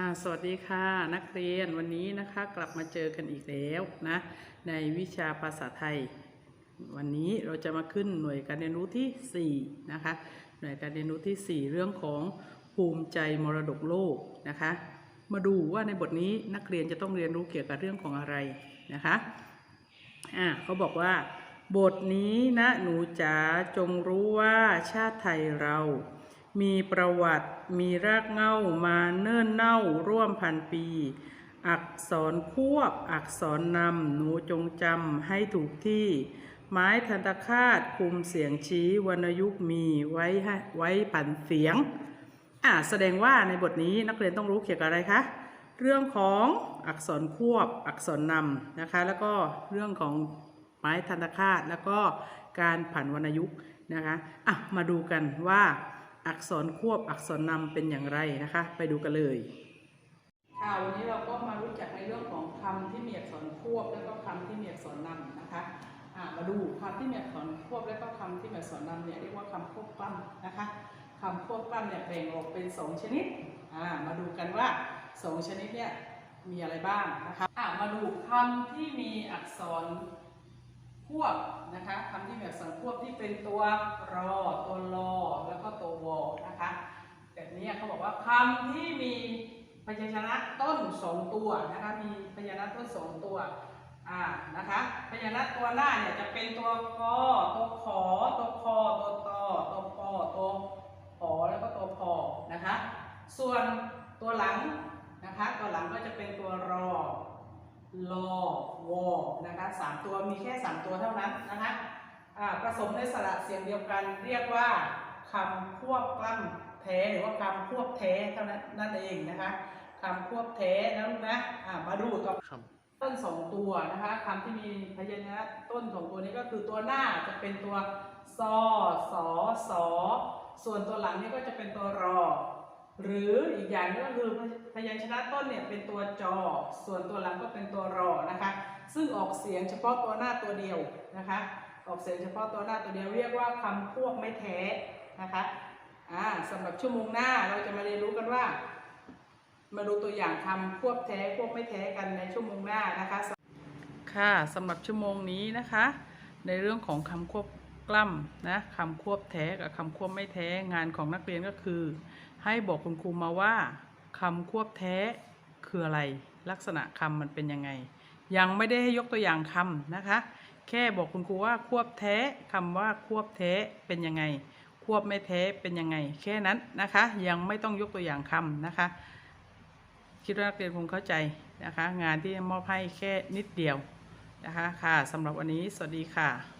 ค่ะสวัสดีค่ะ นักเรียนวันนี้นะคะกลับมาเจอกันอีกแล้วนะในวิชาภาษาไทย วันนี้เราจะมาขึ้นหน่วยการเรียนรู้ที่4นะคะหน่วยการเรียนรู้ที่ 4 เรื่องของภูมิใจมรดกโลกนะคะ มาดูว่าในบทนี้นักเรียนจะต้องเรียนรู้เกี่ยวกับเรื่องของอะไรนะคะอ่าเขาบอกว่า บทนี้นะหนูจ๋าจงรู้ว่าชาติไทยเรา มีประวัติมีรากเหง้ามาเนิ่นเน่าร่วมพันปี อักษรควบ อักษรนำหนูจงจำให้ถูกที่ ไม้ทันตคาตคุมเสียงชี้วรรณยุกมีไว้ให้ไว้ปั่นเสียงอ่าแสดงว่าในบทนี้นักเรียนต้องรู้เกี่ยวกับอะไรคะเรื่องของอักษรควบอักษรนำนะคะ แล้วก็เรื่องของไม้ทันตคาตแล้วก็การผันวรรณยุกนะคะอะมาดูกันว่า อักษรควบอักษรนำเป็นอย่างไรนะคะ ไปดูกันเลยค่ะวันนี้เราก็มารู้จักในเรื่องของคำที่มีอักษรควบแล้วก็คำที่มีอักษรนำนะคะมาดูคำที่มีอักษรควบแล้วก็คำที่มีอักษรนำเนี่ยเรียกว่าคำควบกล้ำนะคะคำควบกล้ำเนี่ยแบ่งออกเป็น 2 ชนิดมาดูกันว่า 2 ชนิดเนี่ยมีอะไรบ้างนะคะมาดูคำที่มีอักษร ควบนะคะคำที่มีอักษรควบที่เป็นตัวรอตัวรอแล้วก็ตัววอนะคะแบบนี้เขาบอกว่าคำที่มีพยัญชนะต้น2ตัวนะคะมีพยัญชนะต้น2ตัวอ่านะคะพยัญชนะตัวหน้าเนี่ยจะเป็นตัวกอตัวขอตัวคอตัวตอตัวปอตัวหอแล้วก็ตัวพอนะคะ ส่วนตัวหลังนะคะตัวหลังก็จะเป็นตัวรอ ลอวอนะคะสามตัวมีแค่สามตัวเท่านั้นนะคะอ่าผสมในสระเสียงเดียวกันเรียกว่าคำควบกล้ำแท้หรือว่าคำควบแท้เท่านั้นนั่นเองนะคะคำควบแท้นะลูกนะอ่ามาดูต่อครับต้นสองตัวนะคะคำที่มีพยัญชนะต้นสองตัวนี้ก็คือตัวหน้าจะเป็นตัวซอสอสอส่วนตัวหลังนี่ก็จะเป็นตัวรอ หรืออีกอย่างหนึงก็คือพยัญชนะต้นเนี่ยเป็นตัวจอ ส่วนตัวหลังก็เป็นตัวรอนะคะ ซึ่งออกเสียงเฉพาะตัวหน้าตัวเดียวนะคะ ออกเสียงเฉพาะตัวหน้าตัวเดียวเรียกว่าคำควบไม่แท้นะคะอ่าสำหรับชั่วโมงหน้าเราจะมาเรียนรู้กันว่า มาดูตัวอย่างคำควบแท้ควบไม่แท้กันในชั่วโมงหน้านะคะค่ะสำหรับชั่วโมงนี้นะคะ ในเรื่องของคำควบกล้ำนะคำควบแท้กับคำควบไม่แท้งานของนักเรียนก็คือ ให้บอกคุณครูมาว่าคำควบแท้คืออะไร ลักษณะคำมันเป็นยังไง ยังไม่ได้ให้ยกตัวอย่างคำนะคะ แค่บอกคุณครูว่าควบแท้คำว่าควบแท้เป็นยังไง ควบไม่แท้เป็นยังไง แค่นั้นนะคะ ยังไม่ต้องยกตัวอย่างคำนะคะ คิดว่านักเรียนคงเข้าใจนะคะ งานที่มอบให้แค่นิดเดียวนะคะค่ะสำหรับวันนี้สวัสดีค่ะ